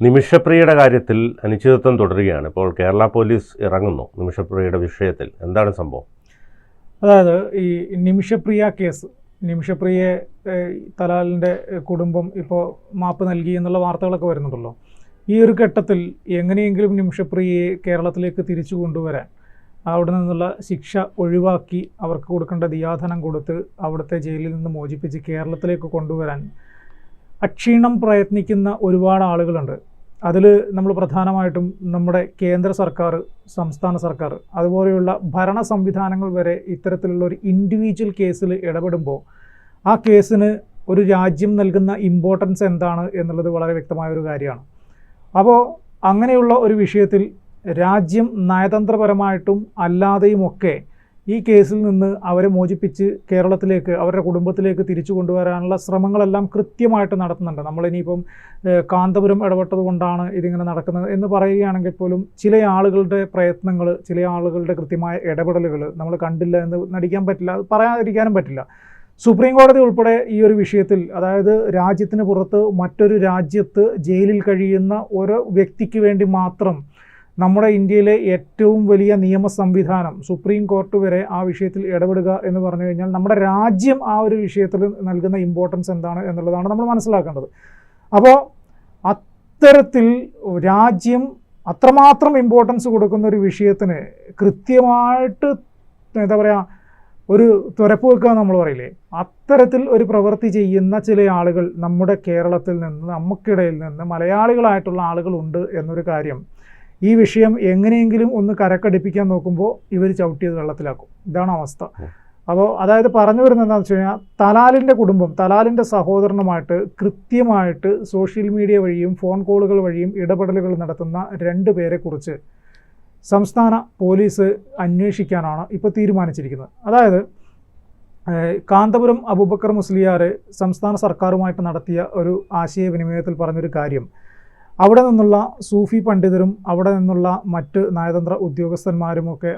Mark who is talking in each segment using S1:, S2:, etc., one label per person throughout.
S1: നിമിഷപ്രിയയുടെ കാര്യത്തിൽ അനിശ്ചിതത്വം തുടരുകയാണ്. ഇപ്പോൾ കേരള പോലീസ് ഇറങ്ങുന്നു നിമിഷപ്രിയയുടെ വിഷയത്തിൽ. എന്താണ് സംഭവം?
S2: അതായത് ഈ നിമിഷപ്രിയ കേസ് നിമിഷപ്രിയെ തലാലിന്റെ കുടുംബം ഇപ്പോൾ മാപ്പ് നൽകി എന്നുള്ള വാർത്തകളൊക്കെ വരുന്നുണ്ടല്ലോ. ഈ ഒരു ഘട്ടത്തിൽ എങ്ങനെയെങ്കിലും നിമിഷപ്രിയയെ കേരളത്തിലേക്ക് തിരിച്ചു കൊണ്ടുവരാൻ അവിടെ നിന്നുള്ള ശിക്ഷ ഒഴിവാക്കി അവർക്ക് കൊടുക്കേണ്ട ദിയാധനം കൊടുത്ത് അവിടുത്തെ ജയിലിൽ നിന്ന് മോചിപ്പിച്ച് കേരളത്തിലേക്ക് കൊണ്ടുവരാൻ അക്ഷീണം പ്രയത്നിക്കുന്ന ഒരുപാട് ആളുകളുണ്ട്. അതിൽ നമ്മൾ പ്രധാനമായിട്ടും നമ്മുടെ കേന്ദ്ര സർക്കാർ സംസ്ഥാന സർക്കാർ അതുപോലെയുള്ള ഭരണ സംവിധാനങ്ങൾ വരെ ഇത്തരത്തിലുള്ള ഒരു ഇൻഡിവിജ്വൽ കേസിൽ ഇടപെടുമ്പോൾ ആ കേസിന് ഒരു രാജ്യം നൽകുന്ന ഇമ്പോർട്ടൻസ് എന്താണ് എന്നുള്ളത് വളരെ വ്യക്തമായ ഒരു കാര്യമാണ്. അപ്പോൾ അങ്ങനെയുള്ള ഒരു വിഷയത്തിൽ രാജ്യം നയതന്ത്രപരമായിട്ടും അല്ലാതെയുമൊക്കെ ഈ കേസിൽ നിന്ന് അവരെ മോചിപ്പിച്ച് കേരളത്തിലേക്ക് അവരുടെ കുടുംബത്തിലേക്ക് തിരിച്ചു കൊണ്ടുവരാനുള്ള ശ്രമങ്ങളെല്ലാം കൃത്യമായിട്ട് നടത്തുന്നുണ്ട്. നമ്മളിനിയിപ്പം കാന്തപുരം ഇടപെട്ടത് കൊണ്ടാണ് ഇതിങ്ങനെ നടക്കുന്നത് എന്ന് പറയുകയാണെങ്കിൽ പോലും ചില ആളുകളുടെ പ്രയത്നങ്ങൾ ചില ആളുകളുടെ കൃത്യമായ ഇടപെടലുകൾ നമ്മൾ കണ്ടില്ല എന്ന് നടിക്കാൻ പറ്റില്ല അത് പറയാതിരിക്കാനും പറ്റില്ല. സുപ്രീം കോടതി ഉൾപ്പെടെ ഈ ഒരു വിഷയത്തിൽ അതായത് രാജ്യത്തിന് പുറത്ത് മറ്റൊരു രാജ്യത്ത് ജയിലിൽ കഴിയുന്ന ഒരു വ്യക്തിക്ക് വേണ്ടി മാത്രം നമ്മുടെ ഇന്ത്യയിലെ ഏറ്റവും വലിയ നിയമ സംവിധാനം സുപ്രീം കോർട്ട് വരെ ആ വിഷയത്തിൽ ഇടപെടുക എന്ന് പറഞ്ഞു കഴിഞ്ഞാൽ നമ്മുടെ രാജ്യം ആ ഒരു വിഷയത്തിൽ നൽകുന്ന ഇമ്പോർട്ടൻസ് എന്താണ് എന്നുള്ളതാണ് നമ്മൾ മനസ്സിലാക്കേണ്ടത്. അപ്പോൾ അത്തരത്തിൽ രാജ്യം അത്രമാത്രം ഇമ്പോർട്ടൻസ് കൊടുക്കുന്ന ഒരു വിഷയത്തിന് കൃത്യമായിട്ട് എന്താ പറയുക ഒരു തുരപ്പ് വെക്കുക നമ്മൾ പറയില്ലേ? അത്തരത്തിൽ ഒരു പ്രവൃത്തി ചെയ്യുന്ന ചില ആളുകൾ നമ്മുടെ കേരളത്തിൽ നിന്ന് നമുക്കിടയിൽ നിന്ന് മലയാളികളായിട്ടുള്ള ആളുകളുണ്ട് എന്നൊരു കാര്യം ഈ വിഷയം എങ്ങനെയെങ്കിലും ഒന്ന് കരക്കടിപ്പിക്കാൻ നോക്കുമ്പോൾ ഇവർ ചവിട്ടിയത് വെള്ളത്തിലാക്കും. ഇതാണ് അവസ്ഥ. അപ്പോൾ അതായത് പറഞ്ഞു വരുന്നത് എന്താണെന്ന് വെച്ച് കഴിഞ്ഞാൽ തലാലിന്റെ കുടുംബം തലാലിന്റെ സഹോദരനുമായിട്ട് കൃത്യമായിട്ട് സോഷ്യൽ മീഡിയ വഴിയും ഫോൺ കോളുകൾ വഴിയും ഇടപെടലുകൾ നടത്തുന്ന രണ്ട് പേരെക്കുറിച്ച് സംസ്ഥാന പോലീസ് അന്വേഷിക്കാനാണ് ഇപ്പോൾ തീരുമാനിച്ചിരിക്കുന്നത്. അതായത് കാന്തപുരം അബൂബക്കർ മുസ്ലിയാർ സംസ്ഥാന സർക്കാരുമായിട്ട് നടത്തിയ ഒരു ആശയവിനിമയത്തിൽ പറഞ്ഞൊരു കാര്യം അവിടെ നിന്നുള്ള സൂഫി പണ്ഡിതരും അവിടെ നിന്നുള്ള മറ്റ് നയതന്ത്ര ഉദ്യോഗസ്ഥന്മാരുമൊക്കെ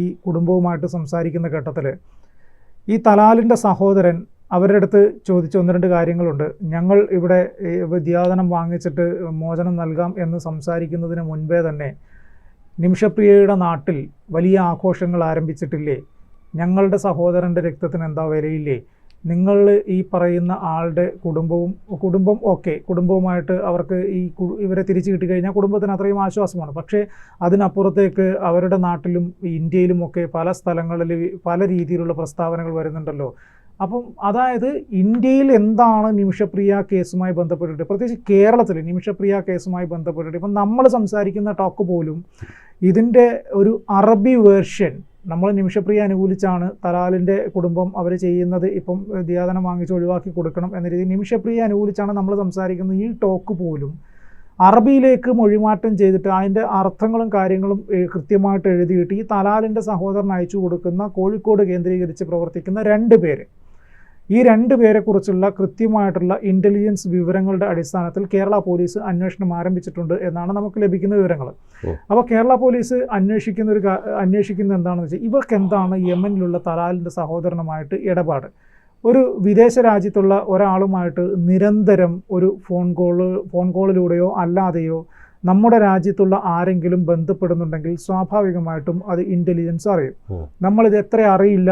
S2: ഈ കുടുംബവുമായിട്ട് സംസാരിക്കുന്ന ഘട്ടത്തിൽ ഈ തലാലിന്റെ സഹോദരൻ അവരുടെ അടുത്ത് ചോദിച്ച ഒന്ന് രണ്ട് കാര്യങ്ങളുണ്ട്. ഞങ്ങൾ ഇവിടെ വിദ്യാധനം വാങ്ങിച്ചിട്ട് മോചനം നൽകാം എന്ന് സംസാരിക്കുന്നതിന് മുൻപേ തന്നെ നിമിഷപ്രിയയുടെ നാട്ടിൽ വലിയ ആഘോഷങ്ങൾ ആരംഭിച്ചിട്ടില്ലേ? ഞങ്ങളുടെ സഹോദരന്റെ രക്തത്തിന് എന്താ വിലയില്ലേ? നിങ്ങൾ ഈ പറയുന്ന ആളുടെ കുടുംബവും കുടുംബം ഓക്കെ കുടുംബവുമായിട്ട് അവർക്ക് ഈ ഇവരെ തിരിച്ചു കിട്ടിക്കഴിഞ്ഞാൽ കുടുംബത്തിന് അത്രയും ആശ്വാസമാണ്. പക്ഷേ അതിനപ്പുറത്തേക്ക് അവരുടെ നാട്ടിലും ഇന്ത്യയിലും ഒക്കെ പല സ്ഥലങ്ങളിൽ പല രീതിയിലുള്ള പ്രസ്താവനകൾ വരുന്നുണ്ടല്ലോ. അപ്പം അതായത് ഇന്ത്യയിൽ എന്താണ് നിമിഷപ്രിയ കേസുമായി ബന്ധപ്പെട്ടിട്ട് പ്രത്യേകിച്ച് കേരളത്തിൽ നിമിഷപ്രിയ കേസുമായി ബന്ധപ്പെട്ടിട്ട് ഇപ്പം നമ്മൾ സംസാരിക്കുന്ന ടോക്ക് പോലും ഇതിന്റെ ഒരു അറബി വേർഷൻ നമ്മൾ നിമിഷപ്രിയ അനുകൂലിച്ചാണ് തലാലിന്റെ കുടുംബം അവർ ചെയ്യുന്നത് ഇപ്പം ദിയാദനം വാങ്ങിച്ച് ഒഴിവാക്കി കൊടുക്കണം എന്ന രീതിയിൽ നിമിഷപ്രിയ അനുകൂലിച്ചാണ് നമ്മൾ സംസാരിക്കുന്നത് ഈ ടോക്ക് പോലും. അറബിയിലേക്ക് മൊഴിമാറ്റം ചെയ്തിട്ട് അതിന്റെ അർത്ഥങ്ങളും കാര്യങ്ങളും കൃത്യമായിട്ട് എഴുതിയിട്ട് ഈ തലാലിന്റെ സഹോദരൻ അയച്ചു കൊടുക്കുന്ന കോഴിക്കോട് കേന്ദ്രീകരിച്ച് പ്രവർത്തിക്കുന്ന രണ്ട് പേര്. ഈ രണ്ട് പേരെക്കുറിച്ചുള്ള കൃത്യമായിട്ടുള്ള ഇന്റലിജൻസ് വിവരങ്ങളുടെ അടിസ്ഥാനത്തിൽ കേരള പോലീസ് അന്വേഷണം ആരംഭിച്ചിട്ടുണ്ട് എന്നാണ് നമുക്ക് ലഭിക്കുന്ന വിവരങ്ങൾ. അപ്പോൾ കേരള പോലീസ് അന്വേഷിക്കുന്ന ഒരു അന്വേഷിക്കുന്ന അന്വേഷിക്കുന്നത് എന്താണെന്ന് വെച്ചാൽ ഇവർക്ക് എന്താണ് യമനിലുള്ള തലാലിന്റെ സഹോദരനുമായിട്ട് ഇടപാട് ഒരു വിദേശ രാജ്യത്തുള്ള ഒരാളുമായിട്ട് നിരന്തരം ഒരു ഫോൺ കോൾ ഫോൺ കോളിലൂടെയോ അല്ലാതെയോ നമ്മുടെ രാജ്യത്തുള്ള ആരെങ്കിലും ബന്ധപ്പെടുന്നുണ്ടെങ്കിൽ സ്വാഭാവികമായിട്ടും അത് ഇന്റലിജൻസ് അറിയും.
S1: നമ്മൾ
S2: നമ്മളിത് എത്ര അറിയില്ല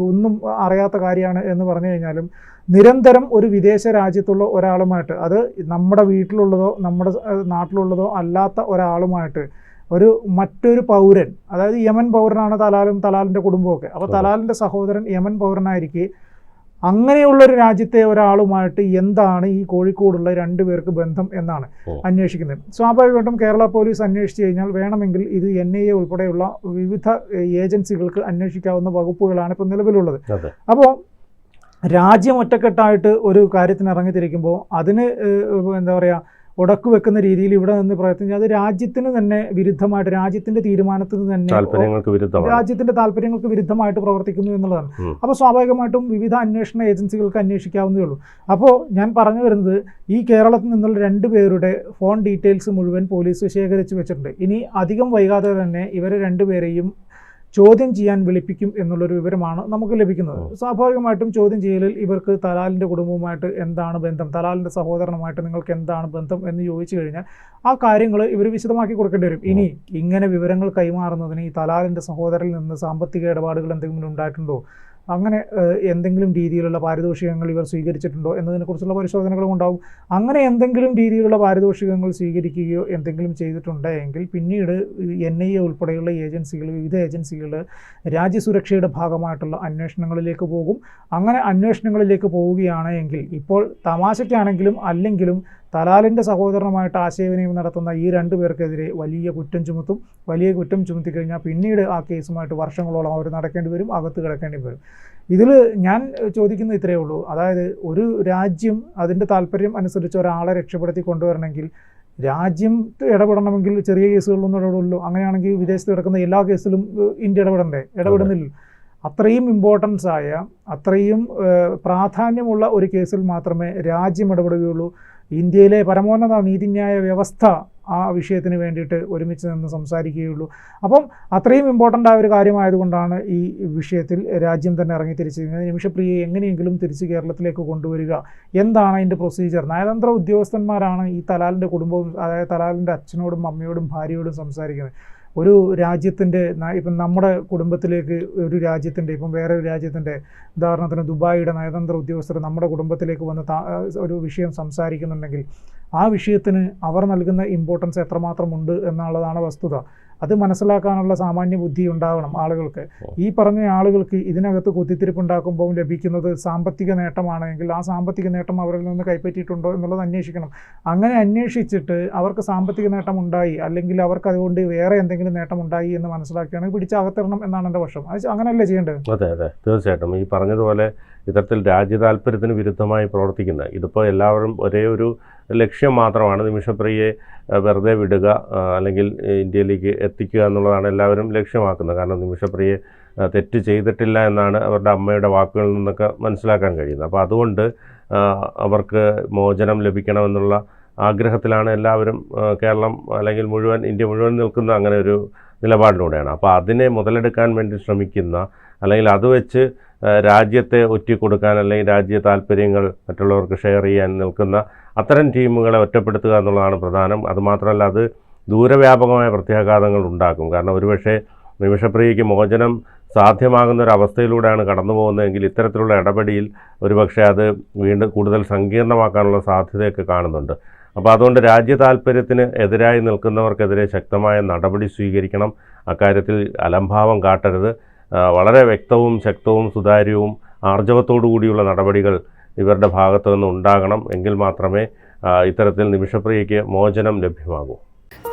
S2: ഒന്നും അറിയാത്ത കാര്യമാണ് എന്ന് പറഞ്ഞു കഴിഞ്ഞാലും നിരന്തരം ഒരു വിദേശ രാജ്യത്തുള്ള ഒരാളുമായിട്ട് അത് നമ്മുടെ വീട്ടിലുള്ളതോ നമ്മുടെ നാട്ടിലുള്ളതോ അല്ലാത്ത ഒരാളുമായിട്ട് ഒരു മറ്റൊരു പൗരൻ അതായത് യമൻ പൗരനാണ് തലാലും തലാലിന്റെ കുടുംബമൊക്കെ. അപ്പോൾ. തലാലിന്റെ സഹോദരൻ യമൻ പൗരനായിരിക്കെ അങ്ങനെയുള്ളൊരു രാജ്യത്തെ ഒരാളുമായിട്ട് എന്താണ് ഈ കോഴിക്കോടുള്ള രണ്ടു പേർക്ക് ബന്ധം എന്നാണ് അന്വേഷിക്കുന്നത്. സ്വാഭാവികമായിട്ടും കേരള പോലീസ് അന്വേഷിച്ചു കഴിഞ്ഞാൽ വേണമെങ്കിൽ ഇത് എൻ ഐ എ ഉൾപ്പെടെയുള്ള വിവിധ ഏജൻസികൾക്ക് അന്വേഷിക്കാവുന്ന വകുപ്പുകളാണ് ഇപ്പോൾ നിലവിലുള്ളത്. അപ്പോൾ രാജ്യം ഒറ്റക്കെട്ടായിട്ട് ഒരു കാര്യത്തിന് ഇറങ്ങിത്തിരിക്കുമ്പോൾ അതിന് എന്താ പറയുക ഉടക്ക് വെക്കുന്ന രീതിയിൽ ഇവിടെ നിന്ന് പ്രയത്നിച്ചു അത് രാജ്യത്തിന് തന്നെ വിരുദ്ധമായിട്ട് രാജ്യത്തിന്റെ തീരുമാനത്തിന് തന്നെ രാജ്യത്തിന്റെ താല്പര്യങ്ങൾക്ക് വിരുദ്ധമായിട്ട് പ്രവർത്തിക്കുന്നു എന്നുള്ളതാണ്. അപ്പോൾ സ്വാഭാവികമായിട്ടും വിവിധ അന്വേഷണ ഏജൻസികൾക്ക് അന്വേഷിക്കാവുന്നതേ ഉള്ളൂ. അപ്പോൾ ഞാൻ പറഞ്ഞു വരുന്നത് ഈ കേരളത്തിൽ നിന്നുള്ള രണ്ട് പേരുടെ ഫോൺ ഡീറ്റെയിൽസ് മുഴുവൻ പോലീസ് ശേഖരിച്ച് വെച്ചിട്ടുണ്ട്. ഇനി അധികം വൈകാതെ തന്നെ ഇവരെ രണ്ടുപേരെയും ചോദ്യം ചെയ്യാൻ വിളിപ്പിക്കും എന്നുള്ളൊരു വിവരമാണ് നമുക്ക് ലഭിക്കുന്നത്. സ്വാഭാവികമായിട്ടും ചോദ്യം ചെയ്യലിൽ ഇവർക്ക് തലാലിന്റെ കുടുംബവുമായിട്ട് എന്താണ് ബന്ധം? തലാലിന്റെ സഹോദരനുമായിട്ട് നിങ്ങൾക്ക് എന്താണ് ബന്ധം എന്ന് ചോദിച്ചു കഴിഞ്ഞാൽ ആ കാര്യങ്ങൾ ഇവർ വിശദമാക്കി കൊടുക്കേണ്ടി വരും. ഇനി ഇങ്ങനെ വിവരങ്ങൾ കൈമാറുന്നതിന് ഈ തലാലിന്റെ സഹോദരനിൽ നിന്ന് സാമ്പത്തിക ഇടപാടുകൾ എന്തെങ്കിലും ഉണ്ടായിട്ടുണ്ടോ? അങ്ങനെ എന്തെങ്കിലും രീതിയിലുള്ള പാരിതോഷികങ്ങൾ ഇവർ സ്വീകരിച്ചിട്ടുണ്ടോ എന്നതിനെക്കുറിച്ചുള്ള പരിശോധനകളും ഉണ്ടാവും. അങ്ങനെ എന്തെങ്കിലും രീതിയിലുള്ള പാരിതോഷികങ്ങൾ സ്വീകരിക്കുകയോ എന്തെങ്കിലും ചെയ്തിട്ടുണ്ടെങ്കിൽ പിന്നീട് എൻ ഐ എ ഉൾപ്പെടെയുള്ള ഏജൻസികൾ വിവിധ ഏജൻസികൾ രാജ്യസുരക്ഷയുടെ ഭാഗമായിട്ടുള്ള അന്വേഷണങ്ങളിലേക്ക് പോകും. അങ്ങനെ അന്വേഷണങ്ങളിലേക്ക് പോവുകയാണ് എങ്കിൽ ഇപ്പോൾ തമാശയ്ക്കാണെങ്കിലും അല്ലെങ്കിലും തലാലിന്റെ സഹോദരനുമായിട്ട് ആശയവിനിമയം നടത്തുന്ന ഈ രണ്ടു പേർക്കെതിരെ വലിയ കുറ്റം ചുമത്തും വലിയ കുറ്റം ചുമത്തി കഴിഞ്ഞാൽ പിന്നീട് ആ കേസുമായിട്ട് വർഷങ്ങളോളം അവർ നടക്കേണ്ടി വരും അകത്ത് കിടക്കേണ്ടി വരും. ഇതിൽ ഞാൻ ചോദിക്കുന്നത് ഇത്രയേ ഉള്ളൂ. അതായത് ഒരു രാജ്യം അതിന്റെ താല്പര്യം അനുസരിച്ച് ഒരാളെ രക്ഷപ്പെടുത്തി കൊണ്ടുവരണമെങ്കിൽ രാജ്യം ഇടപെടണമെങ്കിൽ ചെറിയ കേസുകളൊന്നും ഇടപെടുള്ളൂ അങ്ങനെയാണെങ്കിൽ വിദേശത്ത് കിടക്കുന്ന എല്ലാ കേസിലും ഇന്ത്യ ഇടപെടണ്ടേ? ഇടപെടുന്നില്ല അത്രയും ഇമ്പോർട്ടൻസ് ആയ അത്രയും പ്രാധാന്യമുള്ള ഒരു കേസിൽ മാത്രമേ രാജ്യം ഇടപെടുകയുള്ളൂ. ഇന്ത്യയിലെ പരമോന്നത നീതിന്യായ വ്യവസ്ഥ ആ വിഷയത്തിന് വേണ്ടിയിട്ട് ഒരുമിച്ച് നിന്ന് സംസാരിക്കുകയുള്ളൂ. അപ്പം അത്രയും ഇമ്പോർട്ടന്റ് ആയ ഒരു കാര്യമായതുകൊണ്ടാണ് ഈ വിഷയത്തിൽ രാജ്യം തന്നെ ഇറങ്ങി തിരിച്ചിരിക്കുന്നത്. നിമിഷപ്രിയയെ എങ്ങനെയെങ്കിലും തിരിച്ച് കേരളത്തിലേക്ക് കൊണ്ടുവരിക. എന്താണ് അതിന്റെ പ്രൊസീജിയർ നയതന്ത്ര ഉദ്യോഗസ്ഥന്മാരാണ് ഈ തലാലിന്റെ കുടുംബവും അതായത് തലാലിന്റെ അച്ഛനോടും അമ്മയോടും ഭാര്യയോടും സംസാരിക്കുന്നത്. ഒരു രാജ്യത്തിന്റെ ഇപ്പം നമ്മുടെ കുടുംബത്തിലേക്ക് ഒരു രാജ്യത്തിന്റെ ഇപ്പം വേറെ ഒരു രാജ്യത്തിന്റെ ഉദാഹരണത്തിന് ദുബായിയുടെ നയതന്ത്ര ഉദ്യോഗസ്ഥർ നമ്മുടെ കുടുംബത്തിലേക്ക് വന്ന് ഒരു വിഷയം സംസാരിക്കുന്നുണ്ടെങ്കിൽ ആ വിഷയത്തിന് അവർ നൽകുന്ന ഇമ്പോർട്ടൻസ് എത്രമാത്രം ഉണ്ട് എന്നുള്ളതാണ് വസ്തുത. അത് മനസ്സിലാക്കാനുള്ള സാമാന്യ ബുദ്ധി ഉണ്ടാവണം ആളുകൾക്ക്. ഈ പറഞ്ഞ ആളുകൾക്ക് ഇതിനകത്ത് കുത്തിത്തിരിപ്പുണ്ടാക്കുമ്പോൾ ലഭിക്കുന്നത് സാമ്പത്തിക നേട്ടമാണെങ്കിൽ ആ സാമ്പത്തിക നേട്ടം അവരിൽ നിന്ന് കൈപ്പറ്റിയിട്ടുണ്ടോ എന്നുള്ളത് അന്വേഷിക്കണം. അങ്ങനെ അന്വേഷിച്ചിട്ട് അവർക്ക് സാമ്പത്തിക നേട്ടം ഉണ്ടായി അല്ലെങ്കിൽ അവർക്ക് അതുകൊണ്ട് വേറെ എന്തെങ്കിലും നേട്ടം ഉണ്ടായി എന്ന് മനസ്സിലാക്കുകയാണെങ്കിൽ പിടിച്ചകത്തരണം എന്നാണ് എന്റെ പക്ഷം അത് അങ്ങനെയല്ലേ ചെയ്യേണ്ടത്?
S1: അതെ അതെ. തീർച്ചയായിട്ടും. ഈ പറഞ്ഞതുപോലെ ഇത്തരത്തിൽ രാജ്യ താല്പര്യത്തിന് വിരുദ്ധമായി പ്രവർത്തിക്കുന്ന ഇതിപ്പോൾ എല്ലാവരും ഒരേ ഒരു ലക്ഷ്യം മാത്രമാണ് നിമിഷപ്രിയയെ വെറുതെ വിടുക അല്ലെങ്കിൽ ഇന്ത്യയിലേക്ക് എത്തിക്കുക എന്നുള്ളതാണ് എല്ലാവരും ലക്ഷ്യമാക്കുന്നത്. കാരണം നിമിഷപ്രിയെ തെറ്റ് ചെയ്തിട്ടില്ല എന്നാണ് അവരുടെ അമ്മയുടെ വാക്കുകളിൽ നിന്നൊക്കെ മനസ്സിലാക്കാൻ കഴിയുന്നത്. അപ്പോൾ അതുകൊണ്ട് അവർക്ക് മോചനം ലഭിക്കണമെന്നുള്ള ആഗ്രഹത്തിലാണ് എല്ലാവരും കേരളം അല്ലെങ്കിൽ മുഴുവൻ ഇന്ത്യ മുഴുവൻ നിൽക്കുന്ന അങ്ങനെ ഒരു നിലപാടിലൂടെയാണ്. അപ്പോൾ അതിനെ മുതലെടുക്കാൻ വേണ്ടി ശ്രമിക്കുന്ന അല്ലെങ്കിൽ അത് വെച്ച് രാജ്യത്തെ ഒറ്റിക്കൊടുക്കാൻ അല്ലെങ്കിൽ രാജ്യ താല്പര്യങ്ങൾ മറ്റുള്ളവർക്ക് ഷെയർ ചെയ്യാൻ നിൽക്കുന്ന അത്തരം ടീമുകളെ ഒറ്റപ്പെടുത്തുക എന്നുള്ളതാണ് പ്രധാനം. അതുമാത്രമല്ല അത് ദൂരവ്യാപകമായ പ്രത്യാഘാതങ്ങൾ ഉണ്ടാക്കും. കാരണം ഒരുപക്ഷെ നിമിഷപ്രിയയ്ക്ക് മോചനം സാധ്യമാകുന്ന ഒരു അവസ്ഥയിലൂടെയാണ് കടന്നു പോകുന്നതെങ്കിൽ ഇത്തരത്തിലുള്ള ഇടപെടിയിൽ ഒരുപക്ഷെ അത് വീണ്ടും കൂടുതൽ സങ്കീർണമാക്കാനുള്ള സാധ്യതയൊക്കെ കാണുന്നുണ്ട്. അപ്പോൾ അതുകൊണ്ട് രാജ്യ താല്പര്യത്തിന് എതിരായി നിൽക്കുന്നവർക്കെതിരെ ശക്തമായ നടപടി സ്വീകരിക്കണം. അക്കാര്യത്തിൽ അലംഭാവം കാട്ടരുത്. വളരെ വ്യക്തവും ശക്തവും സുതാര്യവും ആർജവത്തോടു കൂടിയുള്ള നടപടികൾ ഇവരുടെ ഭാഗത്തു നിന്ന് ഉണ്ടാകണം എങ്കിൽ മാത്രമേ ഇത്തരത്തിൽ നിമിഷപ്രിയയ്ക്ക് മോചനം ലഭ്യമാകൂ.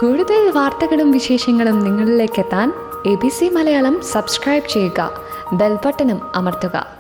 S3: കൂടുതൽ വാർത്തകളും വിശേഷങ്ങളും നിങ്ങളിലേക്ക് എത്താൻ A B C Malayalam subscribe ചെയ്യുക. ബെൽബട്ടനും അമർത്തുക.